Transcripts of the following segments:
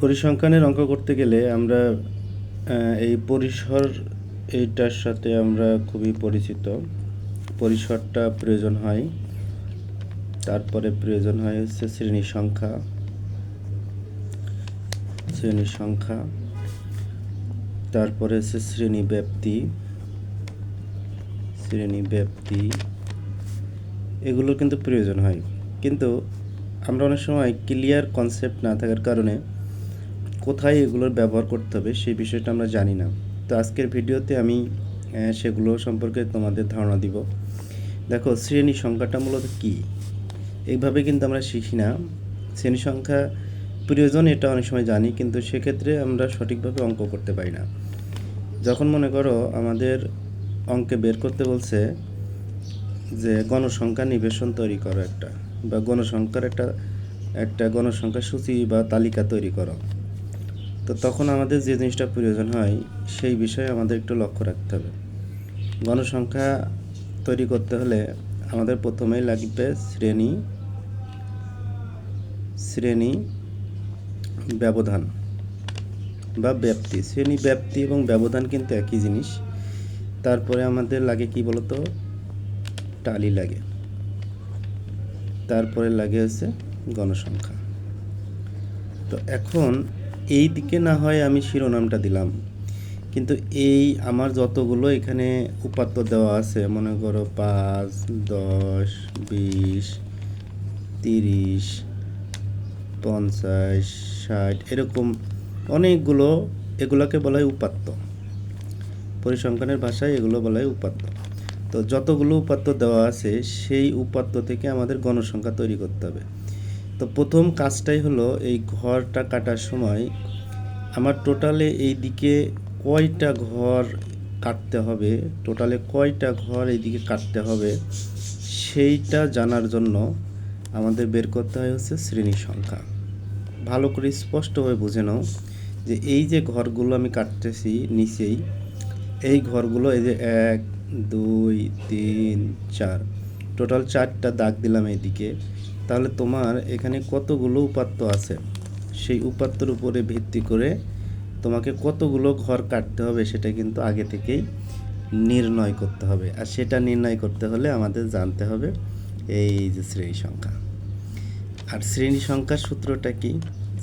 পরিসংখ্যানের অঙ্ক করতে গেলে আমরা এই পরিসর এইটার সাথে আমরা খুবই পরিচিত। পরিসরটা প্রয়োজন হয়, তারপরে প্রয়োজন হয় হচ্ছে শ্রেণি সংখ্যা। শ্রেণি সংখ্যা, তারপরে হচ্ছে শ্রেণি ব্যাপ্তি। শ্রেণি ব্যাপ্তি এগুলো কিন্তু প্রয়োজন হয়। কিন্তু আমরা অনেক সময় ক্লিয়ার কনসেপ্ট না থাকার কারণে কোথায় এগুলোর ব্যবহার করতে হবে সেই বিষয়টা আমরা জানি না। তো আজকের ভিডিওতে আমি সেগুলো সম্পর্কে তোমাদের ধারণা দিব। দেখো, শ্রেণি সংখ্যাটা মূলত কী? এইভাবে কিন্তু আমরা শিখি না। শ্রেণি সংখ্যা প্রয়োজন, এটা অনেক সময় জানি, কিন্তু সেক্ষেত্রে আমরা সঠিকভাবে অঙ্ক করতে পারি না। যখন মনে করো আমাদের অঙ্কে বের করতে বলছে যে গণসংখ্যা নিবেশন তৈরি করো একটা, বা গণসংখ্যার একটা একটা গণসংখ্যা সূচি বা তালিকা তৈরি করো। তো তখন আমাদের যে জিনিসটা প্রয়োজন হয়, সেই বিষয়ে আমাদের একটু লক্ষ্য রাখতে হবে। গণসংখ্যা তৈরি করতে হলে আমাদের প্রথমেই লাগবে শ্রেণি শ্রেণি ব্যবধান বা ব্যাপ্তি। শ্রেণি, ব্যাপ্তি এবং ব্যবধান কিন্তু একই জিনিস। তারপরে আমাদের লাগে কি বলতো? টালি লাগে। তারপরে লাগে হচ্ছে গণসংখ্যা। তো এখন এই দিকে না হয় আমি শিরোনামটা দিলাম। কিন্তু এই আমার যতগুলো এখানে উপাত্ত দেওয়া আছে, মনে করো পাঁচ, দশ, বিশ, তিরিশ, পঞ্চাশ, ষাট, এরকম অনেকগুলো, এগুলোকে বলা হয় উপাত্ত। পরিসংখ্যানের ভাষায় এগুলো বলা হয় উপাত্ত। তো যতগুলো উপাত্ত দেওয়া আছে, সেই উপাত্ত থেকে আমাদের গণসংখ্যা তৈরি করতে হবে। তো প্রথম কাজটাই হলো এই ঘরটা কাটার সময় আমার টোটালে এই দিকে কয়টা ঘর কাটতে হবে, টোটালে কয়টা ঘর এইদিকে কাটতে হবে সেইটা জানার জন্য আমাদের বের করতে হয় হচ্ছে শ্রেণি সংখ্যা। ভালো করে স্পষ্টভাবে বুঝে নাও যে এই যে ঘরগুলো আমি কাটতেছি নিচেই, এই ঘরগুলো এই যে এক, দুই, তিন, চার, টোটাল চারটা দাগ দিলাম এইদিকে। তাহলে তোমার এখানে কতগুলো উপাত্ত আছে? সেই উপাত্তর উপরে ভিত্তি করে তোমাকে কতগুলো ঘর কাটতে হবে সেটা কিন্তু আগে থেকেই নির্ণয় করতে হবে। আর সেটা নির্ণয় করতে হলে আমাদের জানতে হবে এই যে শ্রেণি সংখ্যা। আর শ্রেণি সংখ্যার সূত্রটা কি?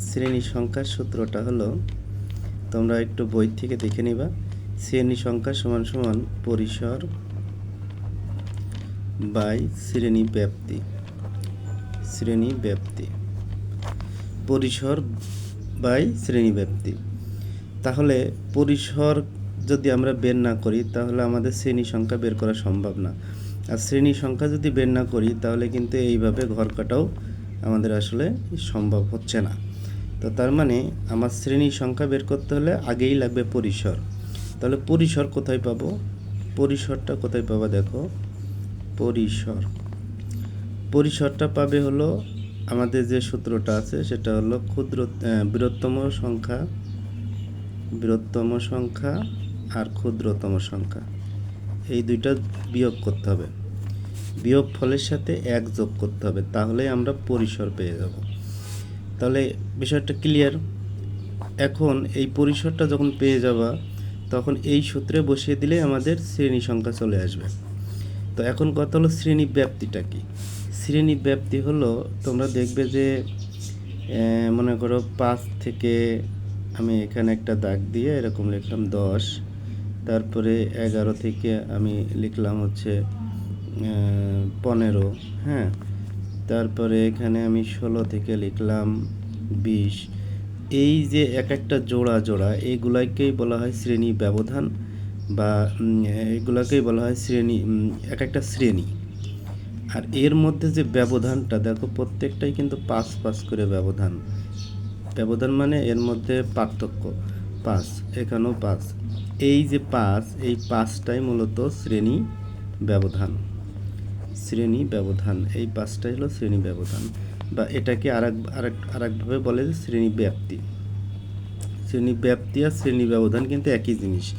শ্রেণি সংখ্যার সূত্রটা হলো, তোমরা একটু বই থেকে দেখে নিবা। শ্রেণি সংখ্যা সমান সমান পরিসর বাই শ্রেণি ব্যাপ্তি। শ্রেণি ব্যাপ্তি। পরিসর বাই শ্রেণি ব্যাপ্তি। তাহলে পরিসর যদি আমরা বের না করি, তাহলে আমাদের শ্রেণি সংখ্যা বের করা সম্ভব না। আর শ্রেণি সংখ্যা যদি বের না করি, তাহলে কিন্তু এইভাবে ঘর কাটাও আমাদের আসলে সম্ভব হচ্ছে না। তো তার মানে আমার শ্রেণি সংখ্যা বের করতে হলে আগেই লাগবে পরিসর। তাহলে পরিসর কোথায় পাবো? পরিসরটা কোথায় পাবো দেখো? পরিসর। পরিসরটা পাবে হলো আমাদের যে সূত্রটা আছে, সেটা হলো ক্ষুদ্র বৃহত্তম সংখ্যা বৃহত্তম সংখ্যা আর ক্ষুদ্রতম সংখ্যা। এই দুইটা বিয়োগ করতে হবে। বিয়োগ ফলের সাথে এক যোগ করতে হবে, তাহলেই আমরা পরিসর পেয়ে যাব। তাহলে বিষয়টা ক্লিয়ার এখন এই পরিসরটা যখন পেয়ে যাবা, তখন এই সূত্রে বসিয়ে দিলে আমাদের শ্রেণি সংখ্যা চলে আসবে। তো এখন কথা হলো শ্রেণি ব্যাপ্তিটা কি? শ্রেণি ব্যাপ্তি হলো, তোমরা দেখবে যে মনে করো পাঁচ থেকে আমি এখানে একটা দাগ দিয়ে এরকম লিখলাম দশ, তারপরে এগারো থেকে আমি লিখলাম হচ্ছে পনেরো হ্যাঁ? তারপরে এখানে আমি ষোলো থেকে লিখলাম বিশ। এই যে এক একটা জোড়া জোড়া এইগুলাকেই বলা হয় শ্রেণি ব্যবধান বা এগুলাকেই বলা হয় শ্রেণি এক একটা শ্রেণি। আর এর মধ্যে যে ব্যবধানটা, দেখো প্রত্যেকটাই কিন্তু পাঁচ পাঁচ করে ব্যবধান। ব্যবধান মানে এর মধ্যে পার্থক্য। পাঁচ, এখানেও পাঁচ। এই যে পাঁচ, এই পাঁচটাই মূলত শ্রেণি ব্যবধান। শ্রেণি ব্যবধান, এই পাঁচটাই হলো শ্রেণি ব্যবধান। বা এটাকে আরেক আরেক, আরেকভাবে বলে যে শ্রেণি ব্যাপ্তি। শ্রেণি ব্যাপ্তি আর শ্রেণি ব্যবধান কিন্তু একই জিনিস।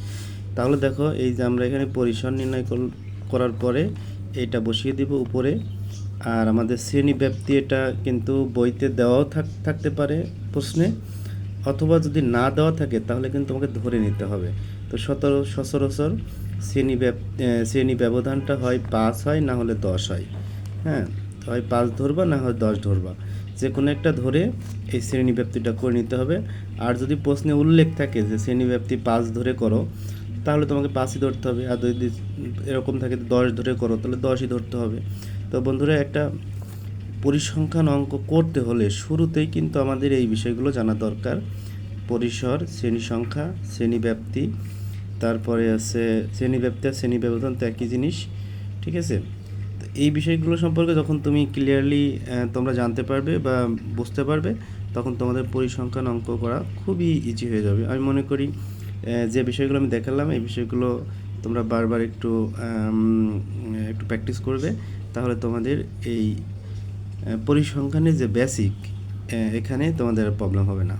তাহলে দেখো এই যে আমরা এখানে পরিসর নির্ণয় করার পরে এইটা বসিয়ে দিব উপরে। আর আমাদের শ্রেণি ব্যাপ্তি এটা কিন্তু বইতে দেওয়াও থাক থাকতে পারে প্রশ্নে। অথবা যদি না দেওয়া থাকে, তাহলে কিন্তু তোমাকে ধরে নিতে হবে। তো সতেরো সচরাচর শ্রেণি শ্রেণি ব্যবধানটা হয় পাঁচ হয়, না হলে দশ হয়। হ্যাঁ হয় পাঁচ ধরবা, না হয় দশ ধরবা। যে কোনো একটা ধরে এই শ্রেণি ব্যাপ্তিটা করে নিতে হবে। আর যদি প্রশ্নে উল্লেখ থাকে যে শ্রেণি ব্যাপ্তি পাঁচ ধরে করো তাহলে তোমাকে পাঁচই ধরতে হবে। আর যদি এরকম থাকে দশ ধরে করো, তাহলে দশই ধরতে হবে। তো বন্ধুরা, একটা পরিসংখ্যান অঙ্ক করতে হলে শুরুতেই কিন্তু আমাদের এই বিষয়গুলো জানা দরকার। পরিসর, শ্রেণি সংখ্যা, শ্রেণি ব্যাপ্তি, তারপরে আছে শ্রেণি ব্যাপ্তি আর শ্রেণি ব্যবধান তো একই জিনিস, ঠিক আছে? তো এই বিষয়গুলো সম্পর্কে যখন তুমি ক্লিয়ারলি তোমরা জানতে পারবে বা বুঝতে পারবে, তখন তোমাদের পরিসংখ্যান অঙ্ক করা খুবই ইজি হয়ে যাবে। আমি মনে করি যে বিষয়গুলো আমি দেখালাম, এই বিষয়গুলো তোমরা বারবার একটু একটু প্র্যাকটিস করবে। তাহলে তোমাদের এই পরিসংখ্যানের যে বেসিক এখানে তোমাদের প্রবলেম হবে না।